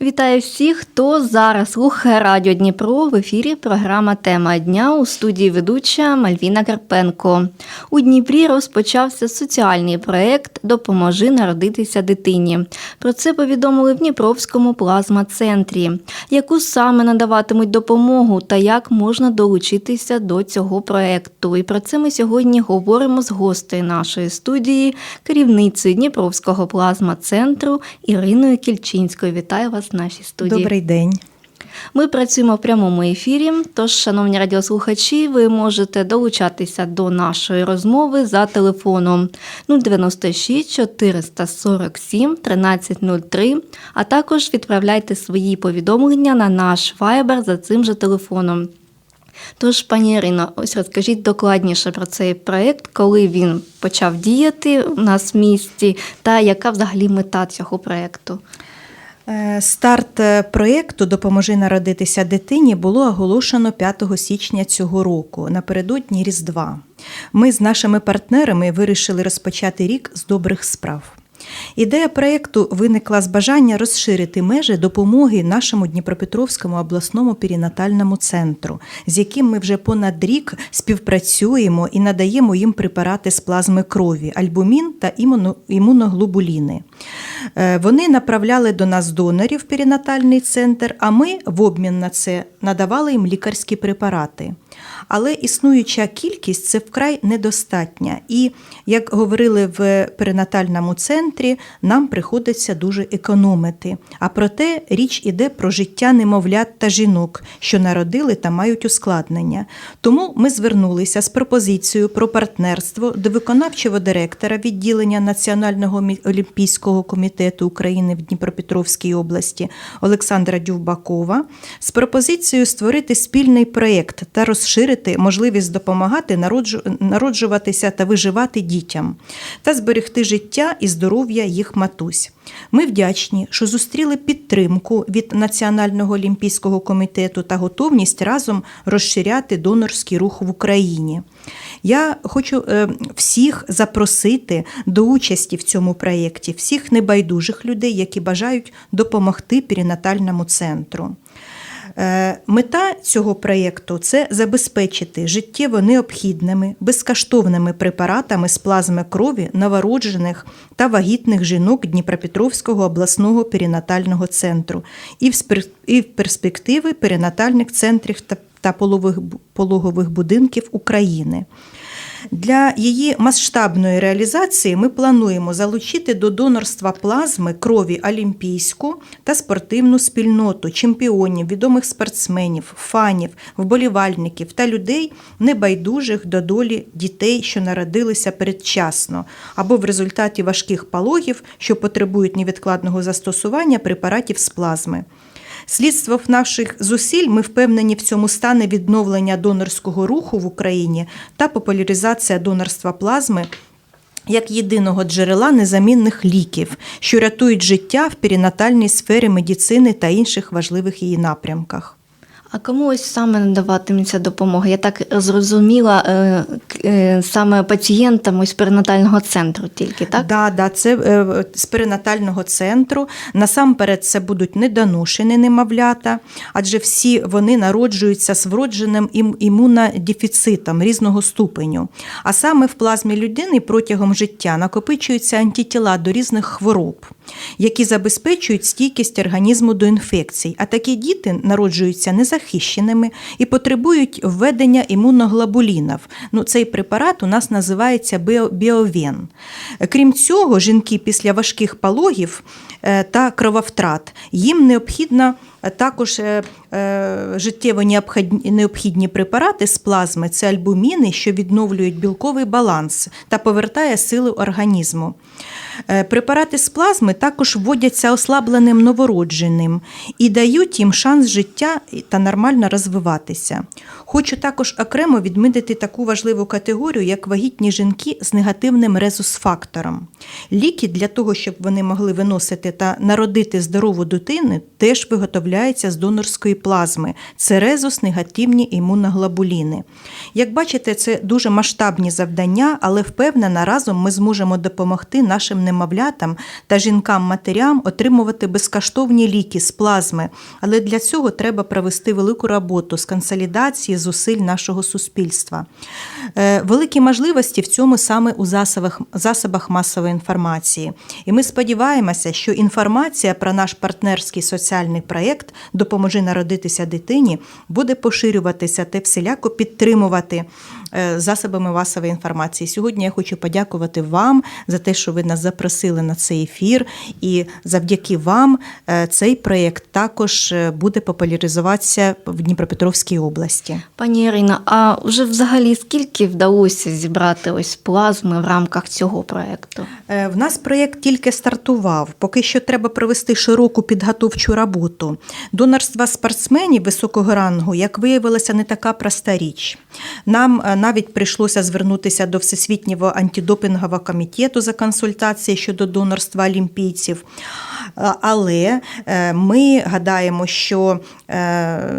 Вітаю всіх, хто зараз слухає Радіо Дніпро в ефірі. Програма Тема дня у студії ведуча Мальвіна Карпенко. У Дніпрі розпочався соціальний проєкт Допоможи народитися дитині. Про це повідомили в Дніпровському плазма-центрі. Яку саме надаватимуть допомогу та як можна долучитися до цього проєкту. І про це ми сьогодні говоримо з гостею нашої студії, керівницею Дніпровського плазма-центру Іриною Кільчинською. Вітаю вас в нашій студії. Добрий день. Ми працюємо в прямому ефірі. Тож, шановні радіослухачі, ви можете долучатися до нашої розмови за телефоном 096 447 1303, а також відправляйте свої повідомлення на наш Viber за цим же телефоном. Тож, пані Ірино, ось розкажіть докладніше про цей проєкт, коли він почав діяти у нас в місті, та яка взагалі мета цього проєкту? Е, Старт е, проєкту Допоможи народитися дитині було оголошено 5 січня цього року напередодні Різдва. Ми з нашими партнерами вирішили розпочати рік з добрих справ. Ідея проєкту виникла з бажання розширити межі допомоги нашому Дніпропетровському обласному перинатальному центру, з яким ми вже понад рік співпрацюємо і надаємо їм препарати з плазми крові, альбумін та імуно- імуноглобуліни. Е, Вони направляли до нас донорів в перинатальний центр, а ми в обмін на це надавали їм лікарські препарати. Але існуюча кількість це вкрай недостатня. І, як говорили в перинатальному центрі, нам приходиться дуже економити. А проте річ іде про життя немовлят та жінок, що народили та мають ускладнення. Тому ми звернулися з пропозицією про партнерство до виконавчого директора відділення Національного олімпійського комітету України в Дніпропетровській області Олександра Дювбакова з пропозицією створити спільний проєкт та розширити можливість допомагати народжуватися та виживати дітям та зберегти життя і здоров'я їх матусь. Ми вдячні, що зустріли підтримку від Національного олімпійського комітету та готовність разом розширяти донорський рух в Україні. Я хочу е, всіх запросити до участі в цьому проєкті, всіх небайдужих людей, які бажають допомогти перинатальному центру. Е, Мета цього проєкту це забезпечити життєво необхідними, безкоштовними препаратами з плазми крові новороджених та вагітних жінок Дніпропетровського обласного перинатального центру і в перспективи перинатальних центрів та, пологових будинків України. Для її масштабної реалізації ми плануємо залучити до донорства плазми крові олімпійську та спортивну спільноту, чемпіонів, відомих спортсменів, фанів, вболівальників та людей, небайдужих до долі дітей, що народилися передчасно, або в результаті важких пологів, що потребують невідкладного застосування препаратів з плазми. Слідство наших зусиль ми впевнені в цьому стане відновлення донорського руху в Україні та популяризація донорства плазми як єдиного джерела незамінних ліків, що рятують життя в перинатальній сфері медицини та інших важливих її напрямках. А кому ось саме надаватиметься допомога? Я так зрозуміла, е, е, саме пацієнтам ось перинатального центру тільки, так? Да, да, це е, з перинатального центру. Насамперед, це будуть недоношені немовлята, адже всі вони народжуються з вродженим ім- імунодефіцитом різного ступеню. А саме в плазмі людини протягом життя накопичуються антитіла до різних хвороб, які забезпечують стійкість організму до інфекцій. А такі діти народжуються незахищеними і потребують введення імуноглобулінів. Ну, цей препарат у нас називається біо- біовен. Крім цього, жінки після важких пологів е, та крововтрат їм необхідно також е, е, життєво необхідні- препарати з плазми це альбуміни, що відновлюють білковий баланс та повертає сили організму. Е, Препарати з плазми також вводяться ослабленим новородженим і дають їм шанс життя та нормально розвиватися. Хочу також окремо відмітити таку важливу категорію, як вагітні жінки з негативним резус-фактором. Ліки для того, щоб вони могли виносити та народити здорову дитину, теж виготовляються з донорської плазми це резус, негативні імуноглобуліни. Як бачите, це дуже масштабні завдання, але впевнена, разом ми зможемо допомогти нашим немовлятам та жінкам-матерям отримувати безкоштовні ліки з плазми. Але для цього треба провести велику роботу з консолідації зусиль нашого суспільства. Е, Великі можливості в цьому саме у засобах, засобах масової інформації. І ми сподіваємося, що інформація про наш партнерський соціальний проєкт Допоможи народитися дитині буде поширюватися та всіляко підтримувати засобами масової інформації. Сьогодні я хочу подякувати вам за те, що ви нас запросили на цей ефір, і завдяки вам е, цей проєкт також е, буде популяризуватися в Дніпропетровській області. Пані Ірина, а вже взагалі скільки вдалося зібрати ось плазми в рамках цього проекту? Е, В нас проєкт тільки стартував. Поки що треба провести широку підготовчу роботу. Донорство спортсменів високого рангу, як виявилося, не така проста річ. Нам е, навіть прийшлося звернутися до Всесвітнього антидопінгового комітету за консультації щодо донорства олімпійців. Але е, ми гадаємо, що е,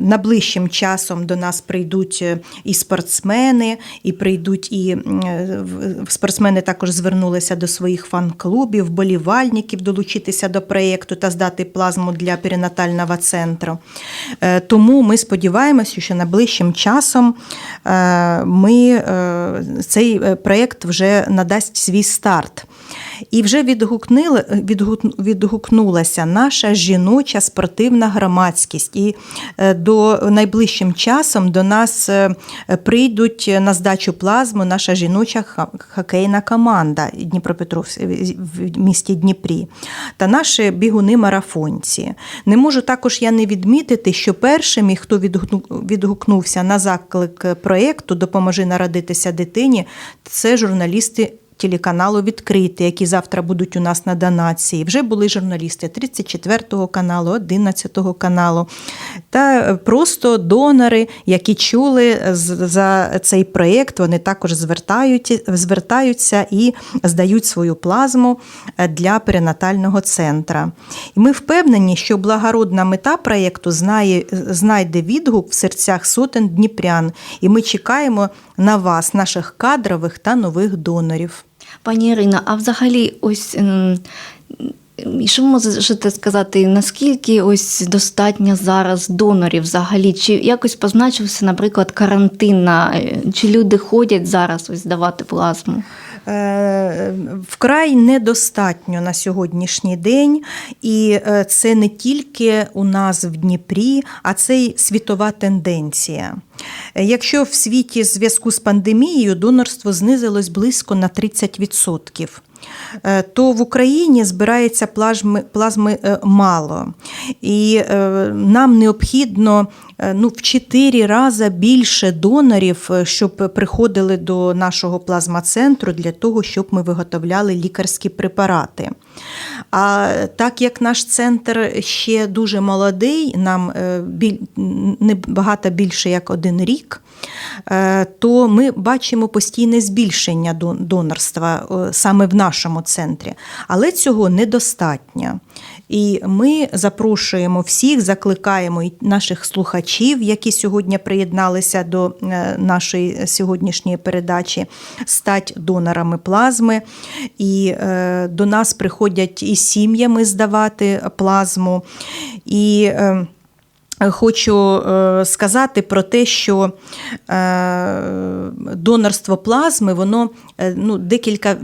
наближчим часом до нас прийдуть е, і спортсмени, і прийдуть і спортсмени також звернулися до своїх фан-клубів, вболівальників долучитися до проєкту та здати плазму для перинатального центру. Тому ми сподіваємося, що найближчим часом ми, цей проєкт вже надасть свій старт. І вже відгукнили, відгукнулася наша жіноча спортивна громадськість. І е, до найближчим часом до нас е, прийдуть на здачу плазму наша жіноча хокейна команда Дніпропетровськ в місті Дніпрі та наші бігуни-марафонці. Не можу також я не відмітити, що першими, хто відгукнувся на заклик проєкту Допоможи народитися дитині, це журналісти телеканалу відкритий, які завтра будуть у нас на донації. Вже були журналісти 34 каналу, 11 каналу та е, просто донори, які чули за цей проєкт. Вони також звертають, звертаються і здають свою плазму е, для перинатального центра. І ми впевнені, що благородна мета проєкту знає, знайде відгук в серцях сотень дніпрян. І ми чекаємо на вас, наших кадрових та нових донорів. Пані Ірина, а взагалі, ось ем, що ви можете сказати, наскільки ось достатньо зараз донорів взагалі? Чи якось позначився, наприклад, карантин? е, Чи люди ходять зараз ось здавати плазму? Е, Вкрай недостатньо на сьогоднішній день, і е, це не тільки у нас в Дніпрі, а це й світова тенденція. Е, Якщо в світі в зв'язку з пандемією донорство знизилось близько на 30%. е, То в Україні збирається плазми, плазми мало, і нам необхідно ну, в 4 рази більше донорів, е, щоб приходили до нашого плазмацентру для того, щоб ми виготовляли лікарські препарати. А так як наш центр ще дуже молодий, нам е, не багато більше як один рік, е, то ми бачимо постійне збільшення донорства е, саме в нашому центрі. Але цього недостатньо. І ми запрошуємо всіх, закликаємо і наших слухачів, які сьогодні приєдналися до е, нашої сьогоднішньої передачі, стати донорами плазми. І е, до нас приходять і сім'ями здавати плазму. І е, Хочу е, сказати про те, що е, донорство плазми воно е, ну, декілька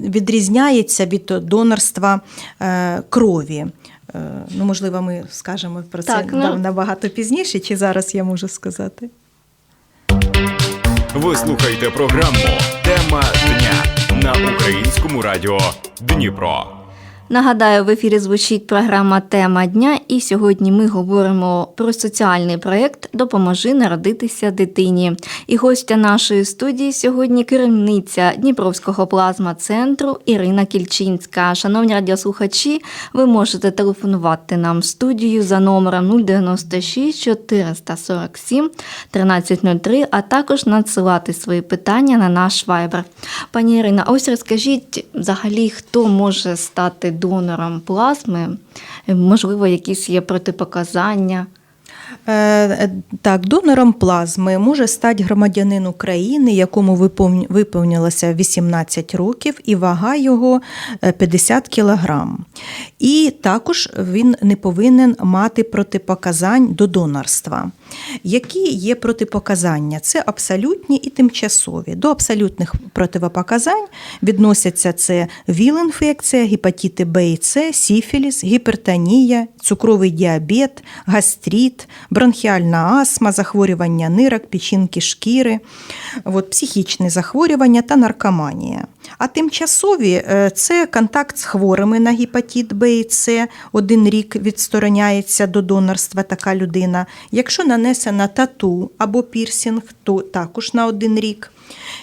відрізняється від донорства крові. Ну, можливо, ми скажемо про це Так, ну- набагато пізніше, чи зараз я можу сказати? Ви слухаєте програму Тема дня на українському радіо Дніпро. Нагадаю, в ефірі звучить програма Тема дня, і сьогодні ми говоримо про соціальний проєкт Допоможи народитися дитині. І гостя нашої студії сьогодні керівниця Дніпровського плазма центру Ірина Кільчинська. Шановні радіослухачі, ви можете телефонувати нам в студію за номером 096 447 1303, а також надсилати свої питання на наш вайбер. Пані Ірина, ось розкажіть взагалі, хто може стати донором плазми? Можливо, якісь є протипоказання? Е, Так, донором плазми може стати громадянин України, якому виповнилося 18 років, і вага його е, 50 кілограм. І також він не повинен мати протипоказань до донорства. Які є протипоказання? Це абсолютні і тимчасові. До абсолютних протипоказань відносяться це ВІЛ-інфекція, гепатити Б і С, сіфіліс, гіпертонія, цукровий діабет, гастрит, бронхіальна астма, захворювання нирок, печінки шкіри, от, психічні захворювання та наркоманія. А тимчасові е, це контакт з хворими на гепатит Б і С. Один рік відстороняється до донорства така людина. Якщо нанесена тату або пірсінг, то також на один рік.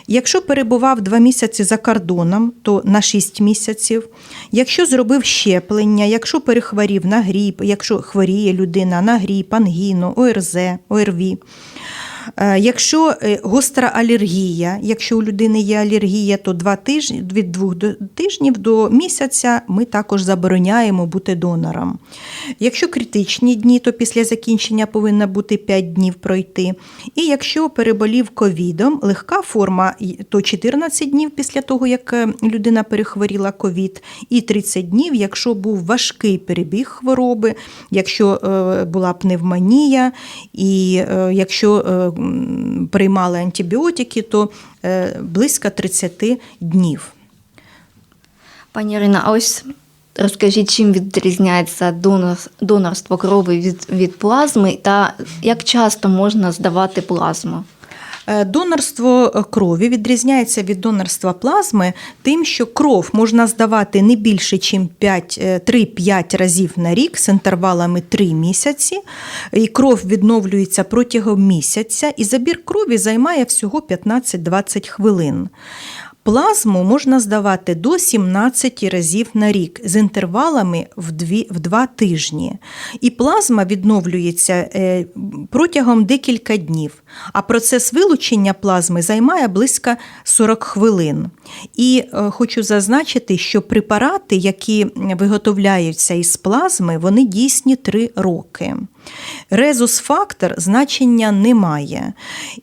Якщо перебував два місяці за кордоном, то на 6 місяців. Якщо зробив щеплення, якщо перехворів на гріп, якщо хворіє людина на гріп, ангіну, ОРЗ, ОРВІ. Е, Якщо е, гостра алергія, якщо у людини є алергія, то два тижні, від двох тижнів до місяця ми також забороняємо бути донором. Якщо критичні дні, то після закінчення повинно бути 5 днів пройти. І якщо переболів ковідом, легка форма, то 14 днів після того, як е, людина перехворіла ковід, і 30 днів, якщо був важкий перебіг хвороби, якщо була пневмонія, і якщо приймали антибіотики, то е, близько 30 днів. Пані Ірина, а ось розкажіть, чим відрізняється донор, донорство крові від, від плазми та як часто можна здавати плазму? Е, Донорство крові відрізняється від донорства плазми тим, що кров можна здавати не більше, ніж 3-5 разів на рік з інтервалами 3 місяці. І кров відновлюється протягом місяця, і забір крові займає всього 15-20 хвилин. Плазму можна здавати до 17 разів на рік з інтервалами в 2, в 2 тижні. І плазма відновлюється е, протягом декілька днів. А процес вилучення плазми займає близько 40 хвилин. І е, хочу зазначити, що препарати, які виготовляються із плазми, вони дійсні 3 роки. Резус-фактор значення не має.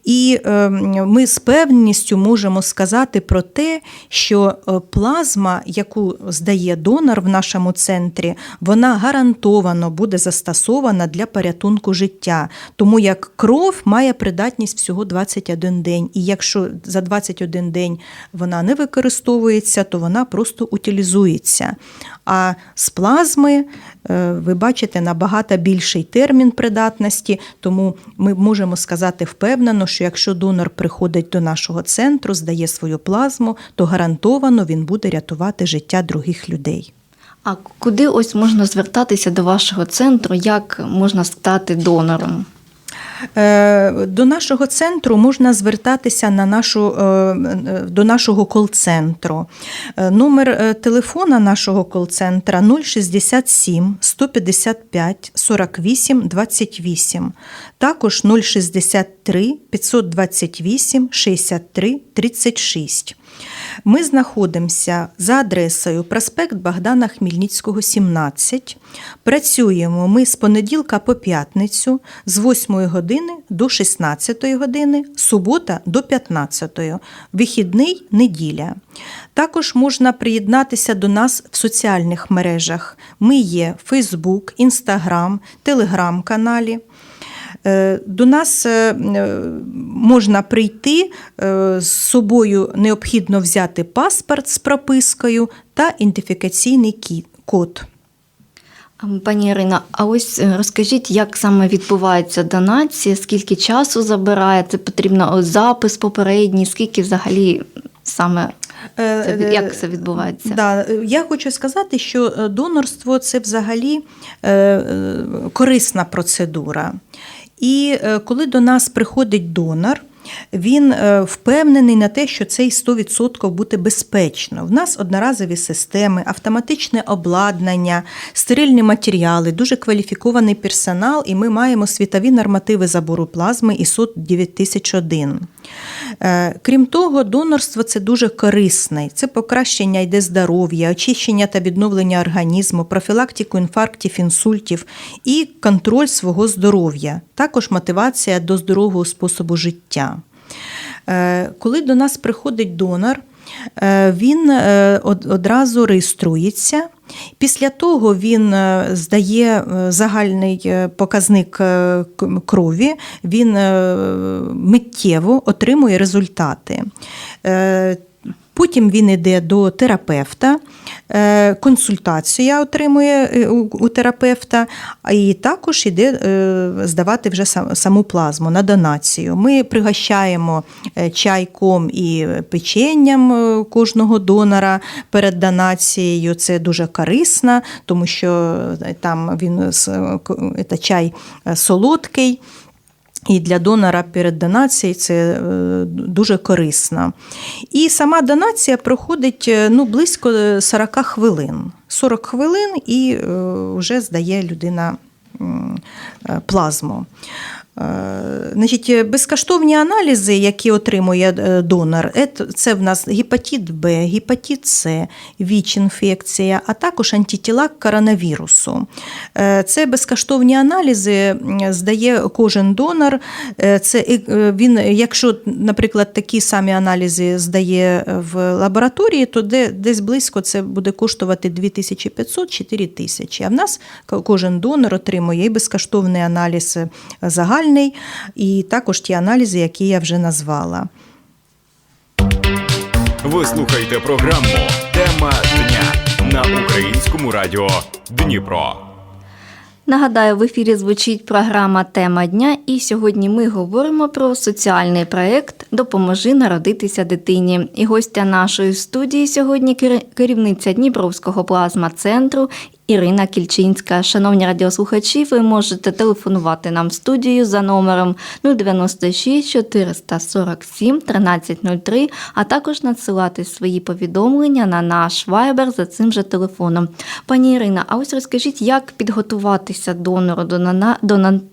І е, ми з певністю можемо сказати про те, що е, плазма, яку здає донор в нашому центрі, вона гарантовано буде застосована для порятунку життя, тому як кров має придатність всього 21 день. І якщо за 21 день вона не використовується, то вона просто утилізується. А з плазми е, ви бачите набагато більший термін придатності, тому ми можемо сказати впевнено, що якщо донор приходить до нашого центру, здає свою плазму, то гарантовано він буде рятувати життя других людей. А куди ось можна звертатися до вашого центру, як можна стати донором? Е, До нашого центру можна звертатися на нашу, е, е, до нашого кол-центру. Номер телефона нашого кол-центра 067 155 48 28. Також 063 528 63 36. Ми знаходимося за адресою проспект Богдана Хмельницького, 17. Працюємо ми з понеділка по п'ятницю з 8 години до 16 години, субота до 15, вихідний неділя. Також можна приєднатися до нас в соціальних мережах. Ми є Instagram, Telegram-каналі. Е, До нас е, е, можна прийти, е, з собою необхідно взяти паспорт з пропискою та ідентифікаційний код. Пані Ірина, а ось е, розкажіть, як саме відбувається донація, скільки часу забирає? Це потрібно запис попередній, скільки взагалі саме це, як це відбувається? Да, е, я хочу сказати, що е, донорство це взагалі е, е, корисна процедура. І е, коли до нас приходить донор, він е, впевнений на те, що цей 100% буде безпечно. В нас одноразові системи, автоматичне обладнання, стерильні матеріали, дуже кваліфікований персонал, і ми маємо світові нормативи забору плазми ISO 9001. Е, Крім того, донорство це дуже корисне. Це покращення йде здоров'я, очищення та відновлення організму, профілактику інфарктів, інсультів і контроль свого здоров'я, також мотивація до здорового способу життя. Е, Коли до нас приходить донор, він е, одразу реєструється. Після того він е, здає е, загальний е, показник е, крові, він е, миттєво отримує результати. Потім він йде до терапевта, е, консультація отримує е, у терапевта, і також йде е, здавати вже саму плазму на донацію. Ми пригощаємо чайком і печенням кожного донора перед донацією. Це дуже корисно, тому що там він чай солодкий. І для донора перед донацією це е, дуже корисно. І сама донація проходить е, ну, близько 40 хвилин. 40 хвилин і е, вже здає людина е, плазму. Е, Значить, безкоштовні аналізи, які отримує е, донор, це в нас гепатит Б, гепатит С, ВІЧ-інфекція, а також антитіла коронавірусу. Е, Це безкоштовні аналізи здає кожен донор. Це він, якщо, наприклад, такі самі аналізи здає в лабораторії, то де, десь близько це буде коштувати 2500-4000. тисячі. А в нас кожен донор отримує і безкоштовний аналіз е, загальний, і також ті аналізи, які я вже назвала. Ви слухаєте програму Тема дня на українському радіо Дніпро. Нагадаю, в ефірі звучить програма Тема дня, і сьогодні ми говоримо про соціальний проєкт Допоможи народитися дитині. І гостя нашої студії сьогодні керівниця Дніпровського плазма-центру Ірина Кільчинська. Шановні радіослухачі, ви можете телефонувати нам в студію за номером 096 447 1303, а також надсилати свої повідомлення на наш вайбер за цим же телефоном. Пані Ірина, а ось розкажіть, як підготуватися донору до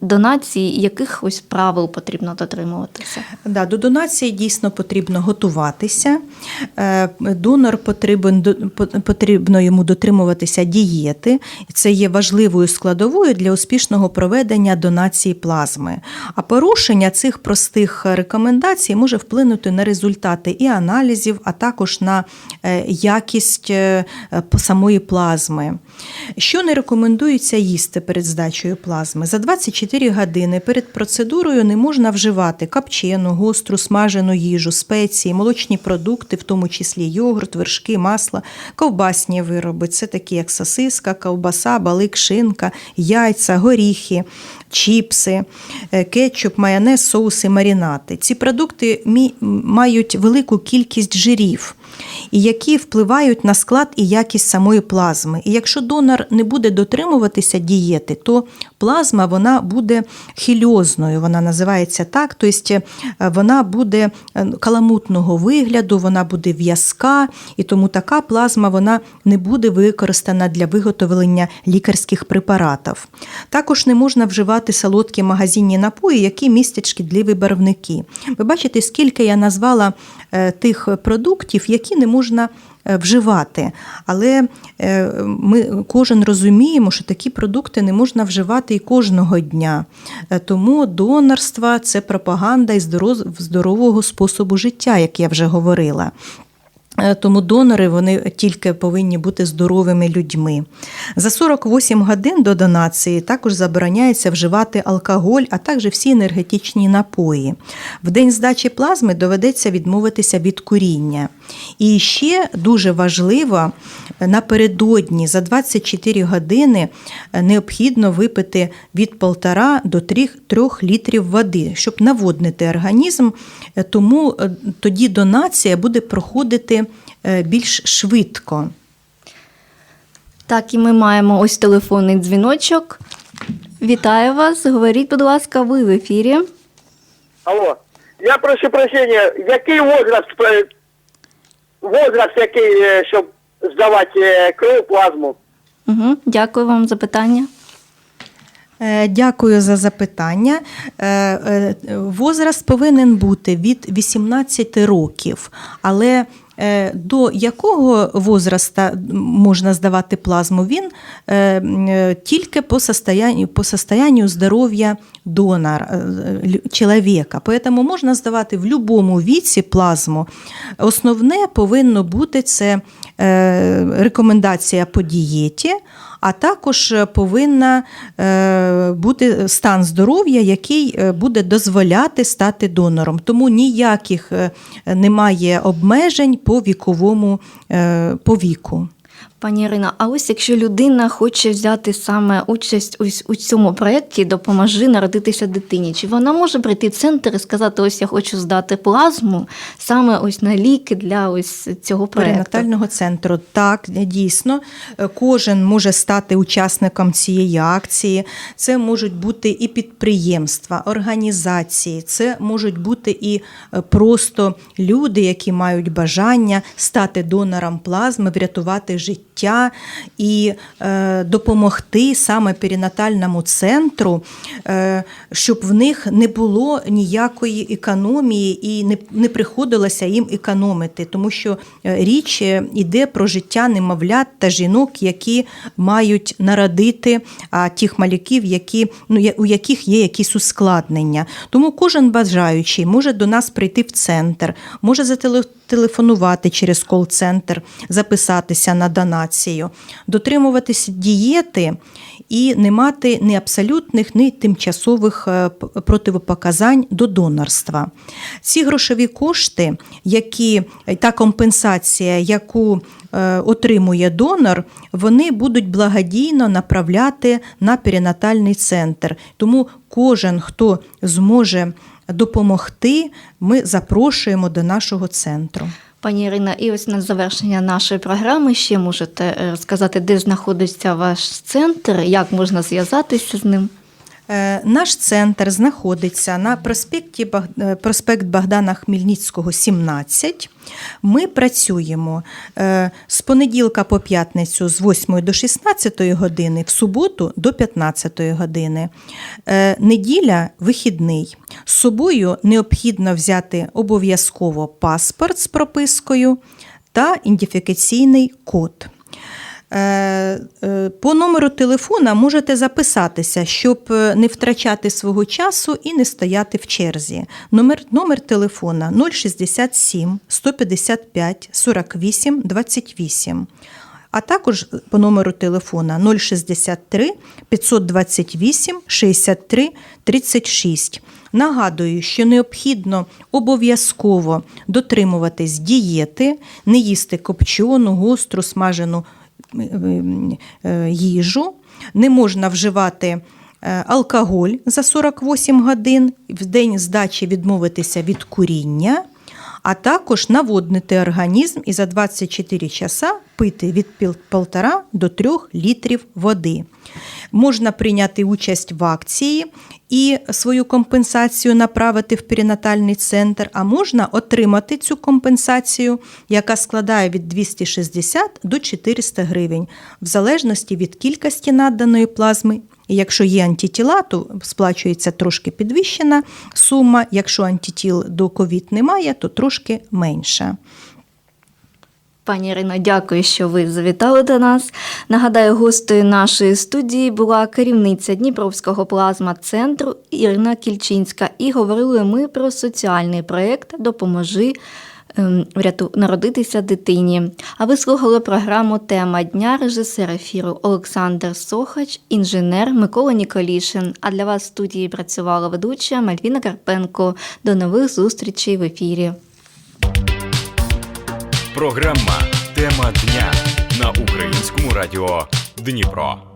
донації, яких ось правил потрібно дотримуватися? Да, до донації дійсно потрібно готуватися. Е, Донор потрібен, потрібно йому дотримуватися дієти. І Це є важливою складовою для успішного проведення донації плазми. А порушення цих простих рекомендацій може вплинути на результати і аналізів, а також на е, якість е, самої плазми. Що не рекомендується їсти перед здачею плазми? За 24 години перед процедурою не можна вживати капчену, гостру, смажену їжу, спеції, молочні продукти, в тому числі йогурт, вершки, масло, ковбасні вироби. Це такі як сосиска, ковбаса, балик, шинка, яйця, горіхи. Чіпси, е, кетчуп, майонез, соуси, марінати. Ці продукти мають велику кількість жирів, і які впливають на склад і якість самої плазми. І якщо донор не буде дотримуватися дієти, то плазма вона буде хільозною, вона називається так. Тобто е, вона буде е, каламутного вигляду, вона буде в'язка, і тому така плазма вона не буде використана для виготовлення лікарських препаратів. Також не можна вживати солодкі магазинні напої, які містять шкідливі барвники. Ви бачите, скільки я назвала тих продуктів, які не можна е, вживати. Але е, ми кожен розуміємо, що такі продукти не можна вживати і кожного дня. Е, Тому донорство це пропаганда і здорового способу життя, як я вже говорила. Е, Тому донори вони тільки повинні бути здоровими людьми. За 48 годин до донації також забороняється вживати алкоголь, а також всі енергетичні напої. В день здачі плазми доведеться відмовитися від куріння. І ще дуже важливо напередодні за 24 години е, необхідно випити від 1,5 до 3, 3 літрів води, щоб наводнити організм. Е, Тому тоді донація буде проходити більш швидко. Так, і ми маємо ось телефонний дзвіночок. Вітаю вас. Говоріть, будь ласка, ви в ефірі. Алло. Я прошу прощения, який возраст, е, возраст який, е, щоб здавати е, кров, плазму? Угу, дякую вам за питання. Е, Дякую за запитання. Е, е, Возраст повинен бути від 18 років, але е, до якого возраста можна здавати плазму? Він е, е, тільки по состоянию, по состоянию здоров'я донора, е, чоловіка. Поэтому можна здавати в будь-якому віці плазму. Основне повинно бути це е, рекомендація по дієті, а також е, повинна е, бути стан здоров'я, який е, буде дозволяти стати донором. Тому ніяких е, немає обмежень по віковому е, по віку. Пані Ірина, а ось якщо людина хоче взяти саме участь ось у цьому проєкті Допоможи народитися дитині, чи вона може прийти в центр і сказати, ось я хочу здати плазму саме ось на ліки для ось цього проєкту? перинатального центру. Так, дійсно, е, кожен може стати учасником цієї акції. Це можуть бути і підприємства, організації, це можуть бути і е, просто люди, які мають бажання стати донором плазми, врятувати життя і е, допомогти саме перинатальному центру, е, щоб в них не було ніякої економії і не, приходилося їм економити, тому що е, річ е, іде про життя немовлят та жінок, які мають народити а, тих малюків, які, ну, у яких є якісь ускладнення. Тому кожен бажаючий може до нас прийти в центр, може зателефонувати через кол-центр, записатися на донацію, дотримуватися дієти і не мати ні абсолютних, ні тимчасових е, противопоказань до донорства. Ці грошові кошти, які та компенсація, яку е, отримує донор, вони будуть благодійно направляти на перинатальний центр. Тому кожен, хто зможе допомогти, ми запрошуємо до нашого центру. Пані Ірина, і ось на завершення нашої програми ще можете е, розказати, де знаходиться ваш центр, як можна зв'язатися з ним. Е, Наш центр знаходиться на проспекті е, проспект Богдана Хмельницького, 17. Ми працюємо е, з понеділка по п'ятницю з 8 до 16 години, в суботу до 15 години. Неділя вихідний. З собою необхідно взяти обов'язково паспорт з пропискою та ідентифікаційний код. Е, е, По номеру телефона можете записатися, щоб е, не втрачати свого часу і не стояти в черзі. Номер, номер телефона 067 155 48 28. А також по номеру телефона 063 528 63 36. Нагадую, що необхідно обов'язково дотримуватись дієти, не їсти копчену, гостру, смажену їжу, не можна вживати е, алкоголь за 48 годин, в день здачі відмовитися від куріння, а також наводнити організм і за 24 часа пити від 1,5 до 3 літрів води. Можна прийняти участь в акції і свою компенсацію направити в перинатальний центр, а можна отримати цю компенсацію, яка складає від 260 до 400 гривень, в залежності від кількості наданої плазми. Якщо є антитіла, то сплачується трошки підвищена сума. Якщо антитіл до ковід немає, то трошки менша. Пані Ірино, дякую, що ви завітали до нас. Нагадаю, гостею нашої студії була керівниця Дніпровського плазма-центру Ірина Кільчинська. І говорили ми про соціальний проєкт Допоможи народитися дитині. А ви слухали програму Тема дня режисер ефіру Олександр Сохач, інженер Микола Ніколішин. А для вас в студії працювала ведуча Мальвіна Карпенко. До нових зустрічей в ефірі. Програма Тема дня на українському радіо Дніпро.